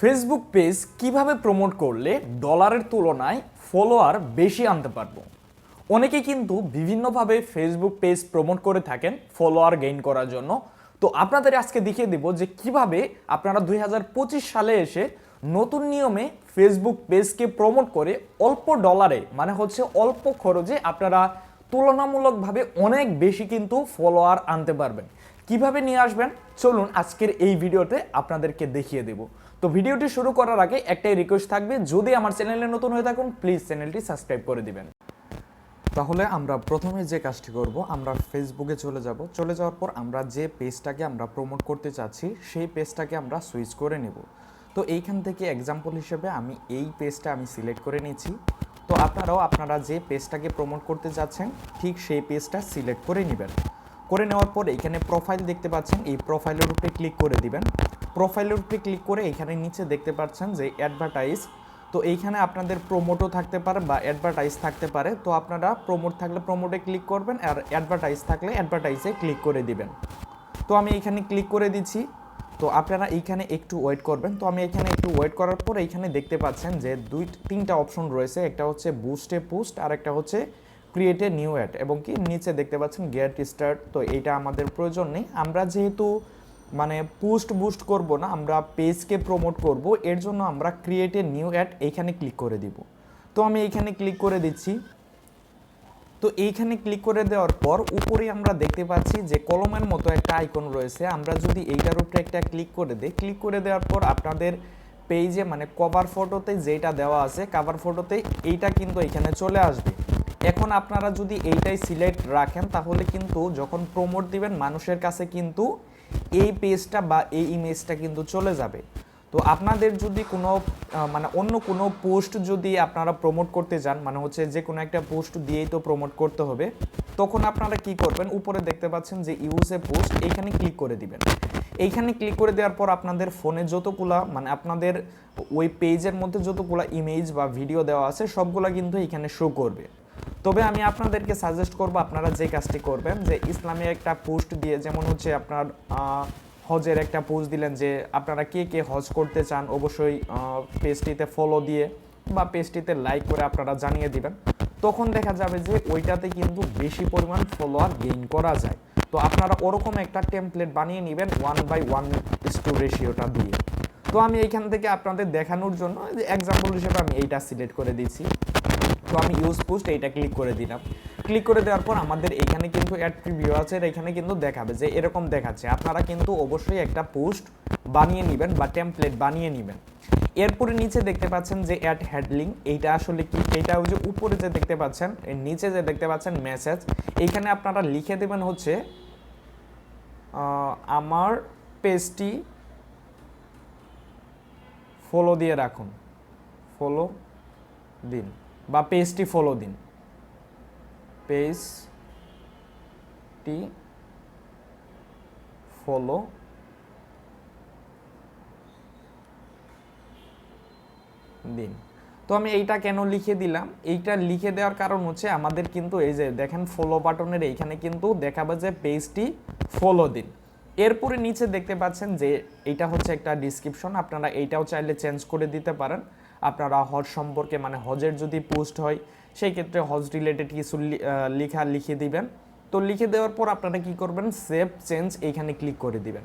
Facebook page কীভাবে promote করলে ডলারের তুলনায় ফলোয়ার বেশি আনতে পারব? অনেকে কিন্তু বিভিন্নভাবে ফেসবুক পেজ প্রমোট করে থাকেন ফলোয়ার গেইন করার জন্য। তো আপনাদের আজকে দেখিয়ে দেব যে কীভাবে আপনারা দুই হাজার পঁচিশ সালে এসে নতুন নিয়মে ফেসবুক পেজকে প্রমোট করে অল্প ডলারে মানে হচ্ছে অল্প খরচে আপনারা তুলনামূলকভাবে অনেক বেশি কিন্তু ফলোয়ার আনতে পারবেন। কীভাবে নিয়ে আসবেন? চলুন আজকের এই ভিডিওতে আপনাদেরকে দেখিয়ে দেব। তো ভিডিওটি শুরু করার আগে একটাই রিকোয়েস্ট থাকবে, যদি আমার চ্যানেলে নতুন হয়ে থাকুন প্লিজ চ্যানেলটি সাবস্ক্রাইব করে দিবেন। তাহলে আমরা প্রথমে যে কাজটি করব, আমরা ফেসবুকে চলে যাব। চলে যাওয়ার পর আমরা যে পেজটাকে আমরা প্রমোট করতে চাচ্ছি, সেই পেজটাকে আমরা সুইচ করে নেব। তো এইখান থেকে এক্সাম্পল হিসেবে আমি এই পেজটা আমি সিলেক্ট করে নিয়েছি তো আপনারাও, আপনারা যে পেজটাকে প্রমোট করতে যাচ্ছেন, ঠিক সেই পেজটা সিলেক্ট করে নেবেন। করে নেওয়ার পর এখানে প্রোফাইল দেখতে পাচ্ছেন, এই প্রোফাইলের উপরে ক্লিক করে দিবেন। প্রোফাইলের উপরে ক্লিক করে এখানে নিচে দেখতে পাচ্ছেন যে অ্যাডভার্টাইজ তো এইখানে আপনাদের প্রোমোটও থাকতে পারে বা অ্যাডভার্টাইজ থাকতে পারে। তো আপনারা প্রোমোট থাকলে প্রোমোটে ক্লিক করবেন আর অ্যাডভার্টাইজ থাকলে অ্যাডভার্টাইজে ক্লিক করে দিবেন। তো আমি এখানে ক্লিক করে দিচ্ছি। তো আপনারা এইখানে একটু ওয়েট করবেন। তো আমি এখানে একটু ওয়েট করার পর এইখানে দেখতে পাচ্ছেন যে দুই, তিনটা অপশন রয়েছে। একটা হচ্ছে বুস্টে পুস্ট আর একটা হচ্ছে ক্রিয়েটে নিউ অ্যাড এবং কি নিচে দেখতে পাচ্ছেন গেট স্টার্ট তো এইটা আমাদের প্রয়োজন নেই। আমরা যেহেতু মানে পোস্ট বুস্ট করব না, আমরা পেজকে প্রমোট করব, এর জন্য আমরা ক্রিয়েটে নিউ অ্যাড এইখানে ক্লিক করে দিব। তো আমি এইখানে ক্লিক করে দিচ্ছি। তো এইখানে ক্লিক করে দেওয়ার পর উপরে আমরা দেখতে পাচ্ছি যে কলমের মতো একটা আইকন রয়েছে। আমরা যদি এইটার উপরে একটা ক্লিক করে দিই ক্লিক করে দেওয়ার পর আপনাদের পেজে মানে কভার ফটোতে যেটা দেওয়া আছে কভার ফটোতে এইটা কিন্তু এখানে চলে আসবে। এখন আপনারা যদি এইটাই সিলেক্ট রাখেন, তাহলে কিন্তু যখন প্রমোট দিবেন, মানুষের কাছে কিন্তু এই পেজটা বা এই ইমেজটা কিন্তু চলে যাবে। তো আপনাদের যদি কোনো মানে অন্য কোনো পোস্ট যদি আপনারা প্রমোট করতে যান মানে হচ্ছে যে কোনো একটা পোস্ট দিয়েই তো প্রমোট করতে হবে, তখন আপনারা কি করবেন? উপরে দেখতে পাচ্ছেন যে ইউজ এ পোস্ট এইখানে ক্লিক করে দিবেন। এইখানে ক্লিক করে দেওয়ার পর আপনাদের ফোনে যতগুলা মানে আপনাদের ওই পেজের মধ্যে যতগুলা ইমেজ বা ভিডিও দেওয়া আছে, সবগুলা কিন্তু এখানে শো করবে। তবে আমি আপনাদেরকে সাজেস্ট করব, আপনারা যে কাজটি করবেন, যে ইসলামী একটা পোস্ট দিয়ে, যেমন হচ্ছে আপনার হজের একটা পোস্ট দিলেন যে আপনারা কে কে হজ করতে চান, অবশ্যই পেজটিতে ফলো দিয়ে বা পেজটিতে লাইক করে আপনারা জানিয়ে দিবেন। তখন দেখা যাবে যে ওইটাতে কিন্তু বেশি পরিমাণ ফলোয়ার গেইন করা যায়। তো আপনারা ওরকম একটা টেমপ্লেট বানিয়ে নেবেন ওয়ান বাই ওয়ান টু রেশিওটা দিয়ে। তো আমি এইখান থেকে আপনাদের দেখানোর জন্য এক্সাম্পল হিসেবে আমি এইটা সিলেক্ট করে দিয়েছি তো আমি ইউজ পোস্ট এইটা ক্লিক করে দিলাম। ক্লিক করে দেওয়ার পর আমাদের এখানে কিন্তু অ্যাড প্রিভিউ আছে, আর এখানে কিন্তু দেখাবে যে এরকম দেখাচ্ছে। আপনারা কিন্তু অবশ্যই একটা পোস্ট বানিয়ে নেবেন বা টেমপ্লেট বানিয়ে নেবেন। এরপরে নিচে দেখতে পাচ্ছেন যে অ্যাড হেডলিং এইটা আসলে কি? এইটা ওই যে উপরে যে দেখতে পাচ্ছেন নিচে যে দেখতে পাচ্ছেন মেসেজ এইখানে আপনারা লিখে দেবেন হচ্ছে আমার পেজটি ফলো দিয়ে রাখুন। ফলো দিন। বা পেজটি ফলো দিন। পেজটি ফলো দিন। তো আমি এইটা কেন লিখে দিলাম? এইটা লিখে দেওয়ার কারণ হচ্ছে আমাদের কিন্তু এই যে দেখেন ফলো বাটনের এইখানে কিন্তু দেখাবে যে পেজটি ফলো দিন। এরপরে নিচে দেখতে পাচ্ছেন যে এইটা হচ্ছে একটা ডিসক্রিপশন আপনারা এইটাও চাইলে চেঞ্জ করে দিতে পারেন। আপনারা হজ সম্পর্কে মানে হজের যদি পোস্ট হয়, সেই ক্ষেত্রে হজ রিলেটেড কিছু লেখা লিখে দিবেন। তো লিখে দেওয়ার পর আপনারা কি করবেন? সেভ চেঞ্জ এইখানে ক্লিক করে দিবেন।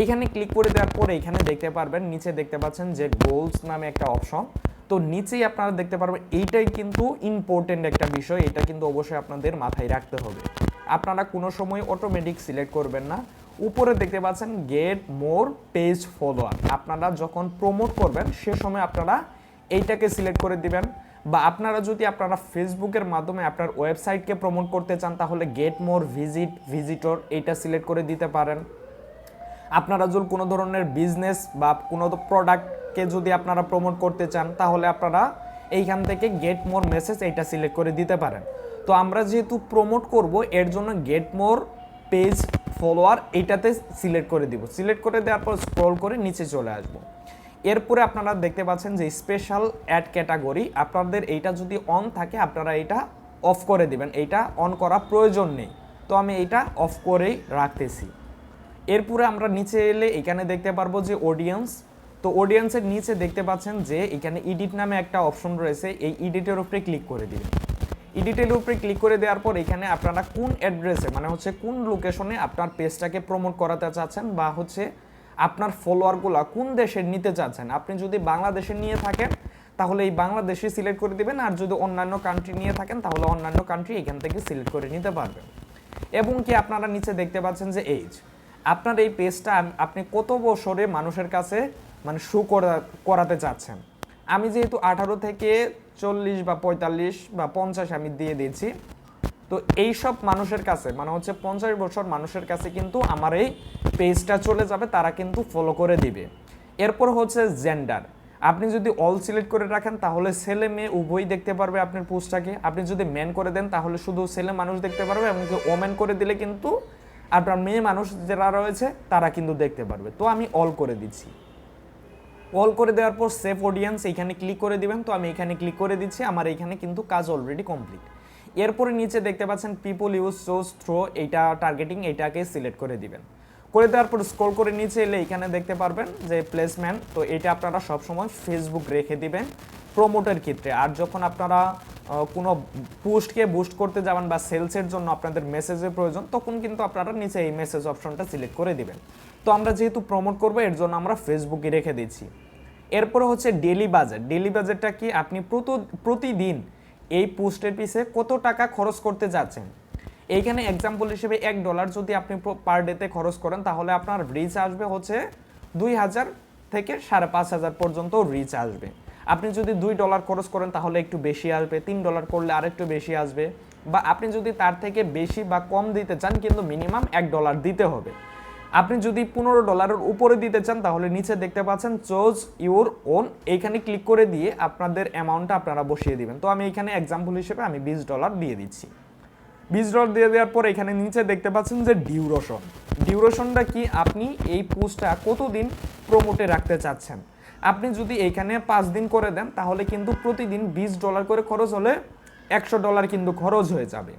এইখানে ক্লিক করে দেওয়ার পর এইখানে দেখতে পারবেন, নিচে দেখতে পাচ্ছেন যে গোলস নামে একটা অপশন তো নিচেই আপনারা দেখতে পারবেন, এইটাই কিন্তু ইম্পর্টেন্ট একটা বিষয়, এটা কিন্তু অবশ্যই আপনাদের মাথায় রাখতে হবে। আপনারা কোনো সময় অটোমেটিক সিলেক্ট করবেন না। উপরে দেখতে পাচ্ছেন গেট মোর পেজ ফলোয়ার আপনারা যখন প্রমোট করবেন, সে সময় আপনারা এইটাকে সিলেক্ট করে দিবেন। বা আপনারা যদি আপনারা ফেসবুকের মাধ্যমে আপনার ওয়েবসাইটকে প্রমোট করতে চান, তাহলে গেট মোর ভিজিট ভিজিটর এইটা সিলেক্ট করে দিতে পারেন। আপনারা যদি কোনো ধরনের বিজনেস বা কোনো প্রোডাক্টকে যদি আপনারা প্রমোট করতে চান, তাহলে আপনারা এইখান থেকে গেট মোর মেসেজ এইটা সিলেক্ট করে দিতে পারেন। তো আমরা যেহেতু প্রমোট করব, এর জন্য গেট মোর পেজ ফলোয়ার এইটাতে সিলেক্ট করে দিব। সিলেক্ট করে দেওয়ার পর স্ক্রল করে নিচে চলে আসব। এরপরে আপনারা দেখতে পাচ্ছেন যে স্পেশাল অ্যাড ক্যাটাগরি আপনাদের এইটা যদি অন থাকে, আপনারা এটা অফ করে দিবেন। এইটা অন করা প্রয়োজন নেই। তো আমি এইটা অফ করেই রাখতেছি। এরপরে আমরা নিচে এলে এখানে দেখতে পারব যে অডিয়েন্স তো অডিয়েন্সের নিচে দেখতে পাচ্ছেন যে এখানে এডিট নামে একটা অপশন রয়েছে। এই এডিটের উপরে ক্লিক করে দিবেন। এডিটের উপরে ক্লিক করে দেওয়ার পর এখানে আপনারা কোন অ্যাড্রেসে মানে হচ্ছে কোন লোকেশনে আপনার পেজটাকে প্রমোট করাতে চাচ্ছেন বা হচ্ছে আপনার ফলোয়ারগুলো কোন দেশের নিতে চাচ্ছেন? আপনি যদি বাংলাদেশে নিয়ে থাকেন, তাহলে এই বাংলাদেশে সিলেক্ট করে দিবেন, আর যদি অন্যান্য কান্ট্রি নিয়ে থাকেন, তাহলে অন্যান্য কান্ট্রি এখান থেকে সিলেক্ট করে নিতে পারবেন। এবং কি আপনারা নিচে দেখতে পাচ্ছেন যে এইজ আপনার এই পেজটা আপনি কত বছরে মানুষের কাছে মানে শো করাতে চাচ্ছেন? আমি যেহেতু আঠারো থেকে চল্লিশ বা পঁয়তাল্লিশ বা পঞ্চাশ আমি দিয়ে দিয়েছি তো এই সব মানুষের কাছে মানে হচ্ছে পঞ্চাশ বছর মানুষের কাছে কিন্তু আমার এই পেজটা চলে যাবে, তারা কিন্তু ফলো করে দিবে। এরপর হচ্ছে জেন্ডার আপনি যদি অল সিলেক্ট করে রাখেন, তাহলে ছেলে মেয়ে উভয়ই দেখতে পারবে আপনার পোস্টটাকে আপনি যদি ম্যান করে দেন, তাহলে শুধু ছেলে মানুষ দেখতে পারবে এবং ওমেন করে দিলে কিন্তু আপনার মেয়ে মানুষ যারা রয়েছে, তারা কিন্তু দেখতে পারবে। তো আমি অল করে দিচ্ছি। অল করে দেওয়ার পর সেফ অডিয়েন্স এখানে ক্লিক করে দিবেন। তো আমি এখানে ক্লিক করে দিচ্ছি, আমার এখানে কিন্তু কাজ অলরেডি কমপ্লিট এরপরে নিচে দেখতে পাচ্ছেন পিপল ইউজ সোজ থ্রো এইটা টার্গেটিং এইটাকে সিলেক্ট করে দিবেন। করে দেওয়ার পর স্ক্রল করে নিচে এলে এখানে দেখতে পারবেন যে প্লেসমেন্ট তো এটা আপনারা সবসময় ফেসবুক রেখে দিবেন প্রমোটের ক্ষেত্রে। আর যখন আপনারা কোনো পোস্টকে বুস্ট করতে যাবেন বা সেলসের জন্য আপনাদের মেসেজের প্রয়োজন, তখন কিন্তু আপনারা নিচে এই মেসেজ অপশনটা সিলেক্ট করে দিবেন। তো আমরা যেহেতু প্রমোট করব, এর জন্য আমরা ফেসবুকে রেখে দিচ্ছি। এরপরে হচ্ছে ডেলি বাজেট ডেলি বাজেটটা কি? আপনি প্রত- প্রতিদিন এই পোস্টের পিছে কত টাকা খরচ করতে যাচ্ছেন? এইখানে এক্সাম্পল হিসেবে এক ডলার যদি আপনি পার ডেতে খরচ করেন, তাহলে আপনার রিচ আসবে হচ্ছে দুই হাজার থেকে সাড়ে পাঁচ হাজার পর্যন্ত রিচ আসবে। আপনি যদি দুই ডলার খরচ করেন, তাহলে একটু বেশি আসবে। তিন ডলার করলে আরেকটু বেশি আসবে। বা আপনি যদি তার থেকে বেশি বা কম দিতে চান, কিন্তু মিনিমাম এক ডলার দিতে হবে। আপনি যদি পনেরো ডলারের উপরে দিতে চান, তাহলে নিচে দেখতে পাচ্ছেন চোজ ইউর ওন এইখানে ক্লিক করে দিয়ে আপনাদের অ্যামাউন্টটা আপনারা বসিয়ে দিবেন। তো আমি এখানে এক্সাম্পল হিসেবে আমি বিশ ডলার দিয়ে দিচ্ছি। বিশ ডলার দিয়ে দেওয়ার পর এখানে নিচে দেখতে পাচ্ছেন যে ডিউরেশন ডিউরেশনটা কি? আপনি এই পোস্টটা কতদিন প্রমোটে রাখতে চাচ্ছেন? আপনি যদি এইখানে পাঁচ দিন করে দেন, তাহলে কিন্তু প্রতিদিন বিশ ডলার করে খরচ হলে একশো ডলার কিন্তু খরচ হয়ে যাবে।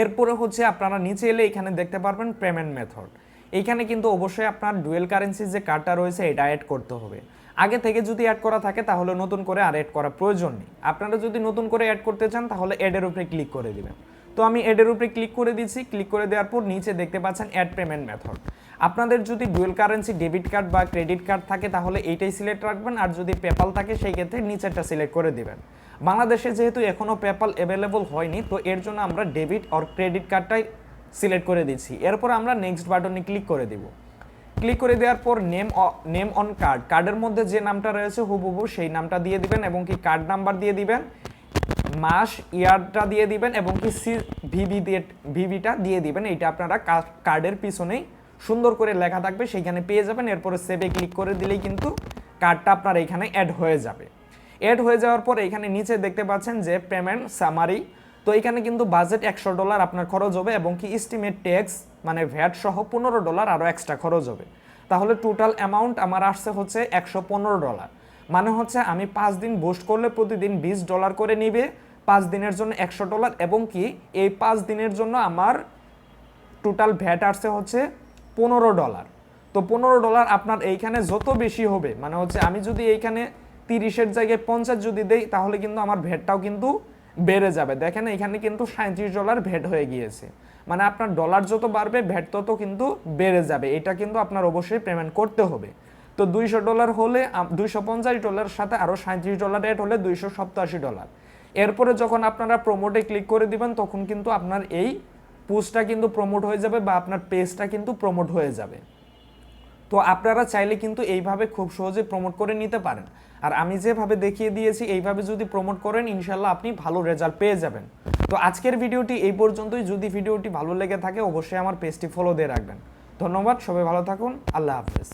এরপরে হচ্ছে আপনারা নিচে এলে এখানে দেখতে পারবেন পেমেন্ট মেথড এইখানে কিন্তু অবশ্যই আপনার ডুয়েল কারেন্সি যে কার্ডটা রয়েছে, এটা অ্যাড করতে হবে। আগে থেকে যদি অ্যাড করা থাকে, তাহলে নতুন করে আর অ্যাড করা প্রয়োজন নেই। আপনারা যদি নতুন করে অ্যাড করতে চান, তাহলে অ্যাডের উপরে ক্লিক করে দিবেন। তো আমি অ্যাডের উপরে ক্লিক করে দিচ্ছি। ক্লিক করে দেওয়ার পর নিচে দেখতে পাচ্ছেন অ্যাড পেমেন্ট মেথড আপনাদের যদি ডুয়েল কারেন্সি ডেবিট কার্ড বা ক্রেডিট কার্ড থাকে, তাহলে এইটাই সিলেক্ট রাখবেন। আর যদি পেপাল থাকে, সেই ক্ষেত্রে নিচেরটা সিলেক্ট করে দিবেন। বাংলাদেশে যেহেতু এখনও পেপাল অ্যাভেলেবল হয়নি, তো এর জন্য আমরা ডেবিট অর ক্রেডিট কার্ডটাই সিলেক্ট করে দিচ্ছি। এরপর আমরা নেক্সট বাটনে ক্লিক করে দিব। ক্লিক করে দেওয়ার পর নেম নেম অন কার্ড কার্ডের মধ্যে যে নামটা রয়েছে, হুবহু সেই নামটা দিয়ে দিবেন এবং কি কার্ড নাম্বার দিয়ে দিবেন, মাস, ইয়ারটা দিয়ে দিবেন এবং কি সি ভিভি দিয়ে ভিভিটা দিয়ে দিবেন। এইটা আপনারা কার্ডের পিছনেই সুন্দর করে লেখা থাকবে, সেইখানে পেয়ে যাবেন। এরপরে সেভে ক্লিক করে দিলেই কিন্তু কার্ডটা আপনার এখানে অ্যাড হয়ে যাবে। অ্যাড হয়ে যাওয়ার পর এখানে নিচে দেখতে পাচ্ছেন যে পেমেন্ট সামারি তো এখানে কিন্তু বাজেট একশো ডলার আপনার খরচ হবে এবং কি ইস্টিমেট ট্যাক্স মানে ভ্যাট সহ পনেরো ডলার আরও এক্সট্রা খরচ হবে। তাহলে টোটাল অ্যামাউন্ট আমার আসছে হচ্ছে একশো পনেরো ডলার মানে হচ্ছে আমি পাঁচ দিন বুস্ট করলে প্রতিদিন বিশ ডলার করে নিবে, পাঁচ দিনের জন্য একশো ডলার এবং কি এই পাঁচ দিনের জন্য আমার টোটাল ভ্যাট আসছে হচ্ছে পনেরো ডলার তো পনেরো ডলার আপনার এইখানে যত বেশি হবে মানে হচ্ছে আমি যদি এইখানে তিরিশের জায়গায় পঞ্চাশ যদি দেই, তাহলে কিন্তু আমার ভ্যাটটাও কিন্তু বেড়ে যাবে। দেখেন এখানে কিন্তু সাঁত্রিশ ডলার ভ্যাট হয়ে গিয়েছে। মানে আপনার ডলার যত বাড়বে ভ্যাট তত কিন্তু বেড়ে যাবে। এটা কিন্তু আপনার অবশ্যই পেমেন্ট করতে হবে। তো দুইশো ডলার হলে দুইশো পঞ্চাশ ডলারের সাথে আরও সাঁত্রিশ ডলার অ্যাড হলে দুইশো সপ্তাশি ডলার। এরপরে যখন আপনারা প্রমোটে ক্লিক করে দিবেন, তখন কিন্তু আপনার এই পোস্টটা কিন্তু প্রমোট হয়ে যাবে বা আপনার পেজটা কিন্তু প্রমোট হয়ে যাবে। তো আপনারা চাইলে কিন্তু এইভাবে খুব সহজে প্রমোট করে নিতে পারেন। আর আমি যেভাবে দেখিয়ে দিয়েছি, এইভাবে যদি প্রমোট করেন, ইনশাল্লাহ আপনি ভালো রেজাল্ট পেয়ে যাবেন। তো আজকের ভিডিওটি এই পর্যন্তই। যদি ভিডিওটি ভালো লেগে থাকে, অবশ্যই আমার পেজটি ফলো দিয়ে রাখবেন। ধন্যবাদ, সবাই ভালো থাকুন। আল্লাহ হাফেজ।